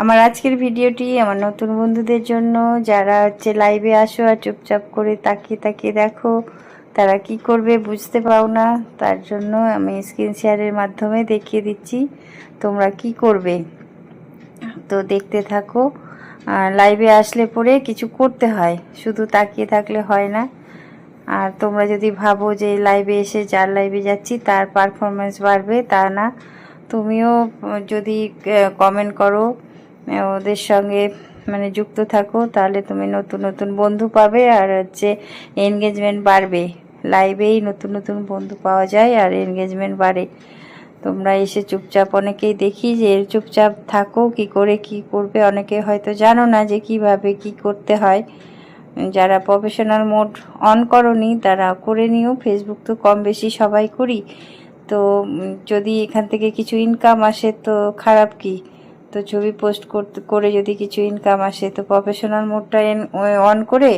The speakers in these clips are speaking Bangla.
আমার আজকের ভিডিওটি আমার নতুন বন্ধুদের জন্য, যারা হচ্ছে লাইভে আসো আর চুপচাপ করে তাকিয়ে তাকিয়ে দেখো, তারা কি করবে বুঝতে পাও না। তার জন্য আমি স্ক্রিন শেয়ারের মাধ্যমে দেখিয়ে দিচ্ছি তোমরা কি করবে। তো দেখতে থাকো। লাইভে আসলে পরে কিছু করতে হয়, শুধু তাকিয়ে থাকলে হয় না। আর তোমরা যদি ভাবো যে লাইভে এসে যার লাইভে যাচ্ছি, তার পারফরমেন্স বাড়বে তা না। তুমিও যদি কমেন্ট করো। ওদের সঙ্গে মানে যুক্ত থাকো, তাহলে তুমি নতুন নতুন বন্ধু পাবে আর হচ্ছে এনগেজমেন্ট বাড়বে। লাইভেই নতুন নতুন বন্ধু পাওয়া যায় আর এনগেজমেন্ট বাড়ে। তোমরা এসে চুপচাপ অনেকেই দেখি যে চুপচাপ থাকো, কি করে কি করবে অনেকে হয়তো জানো না যে কীভাবে কি করতে হয়। যারা প্রফেশনাল মোড অন করনি, তারা করে নিও। ফেসবুক তো কম বেশি সবাই করি। তো যদি এখান থেকে কিছু ইনকাম আসে তো খারাপ কি? তো ছবি পোস্ট করতে, করে যদি কিছু ইনকাম আসে, তো প্রফেশনাল মোডটা অন করে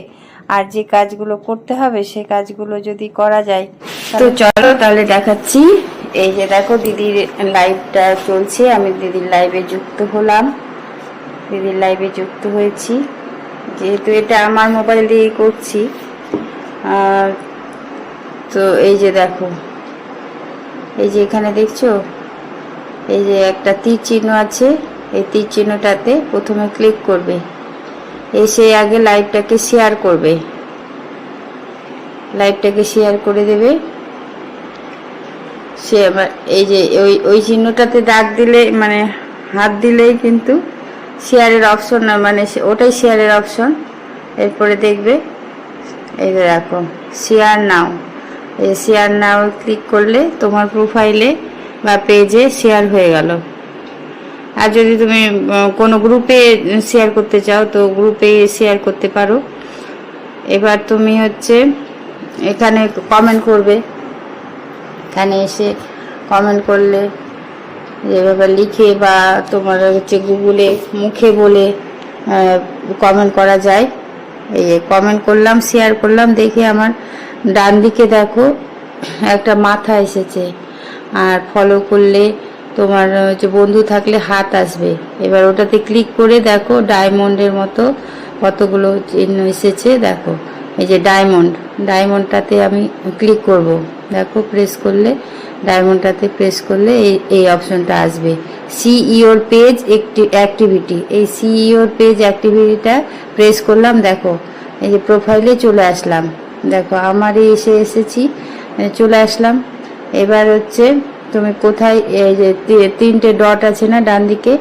আর যে কাজগুলো করতে হবে, সে কাজগুলো যদি করা যায়, তো চলো তাহলে দেখাচ্ছি। এই যে দেখো দিদির লাইভটা চলছে, আমি দিদির লাইভে যুক্ত হলাম। দিদির লাইভে যুক্ত হয়েছি। যেহেতু এটা আমার মোবাইল দিয়ে করছি। তো এই যে দেখো, এই যে এখানে দেখছ? এই যে একটা তীর চিহ্ন আছে। এই তীর চিহ্নটাতে প্রথমে ক্লিক করবে। এসে আগে লাইভটাকে শেয়ার করবে। লাইভটাকে শেয়ার করে দেবে। সে এই যে ওই ওই চিহ্নটাতে দাগ দিলে মানে হাত দিলেই কিন্তু শেয়ারের অপশন না মানে ওটাই শেয়ারের অপশন এরপরে দেখবে, এই দেখো শেয়ার নাও এই শেয়ার নাও ক্লিক করলে তোমার প্রোফাইলে বা পেজে শেয়ার হয়ে গেল। আর যদি তুমি কোনো গ্রুপে শেয়ার করতে চাও, তো গ্রুপে শেয়ার করতে পারো। এবার তুমি হচ্ছে এখানে কমেন্ট করবে। এখানে এসে কমেন্ট করলে যেভাবে লিখে বা তোমার হচ্ছে গুগলে মুখে বলে কমেন্ট করা যায়। এই কমেন্ট করলাম শেয়ার করলাম, দেখে আমার ডান দিকে দেখো, একটা মাথা এসেছে। আর ফলো করলে তোমার হচ্ছে বন্ধু থাকলে হাত আসবে। এবার ওটাতে ক্লিক করে দেখো ডায়মন্ডের মতো কতগুলো চিহ্ন এসেছে, দেখো। এই যে ডায়মন্ড ডায়মন্ডটাতে আমি ক্লিক করব। দেখো প্রেস করলে ডায়মন্ডটাতে প্রেস করলে এই এই অপশনটা আসবে। সি ইওর পেজ অ্যাক্টিভিটি এই সিইওর পেজ অ্যাক্টিভিটিটা প্রেস করলাম, দেখো। এই যে প্রোফাইলে চলে আসলাম। দেখো আমারই এসে এসেছি, চলে আসলাম। এবার হচ্ছে তুমি কোথায় এই যে তিনটে ডট আছে না ডান দিকে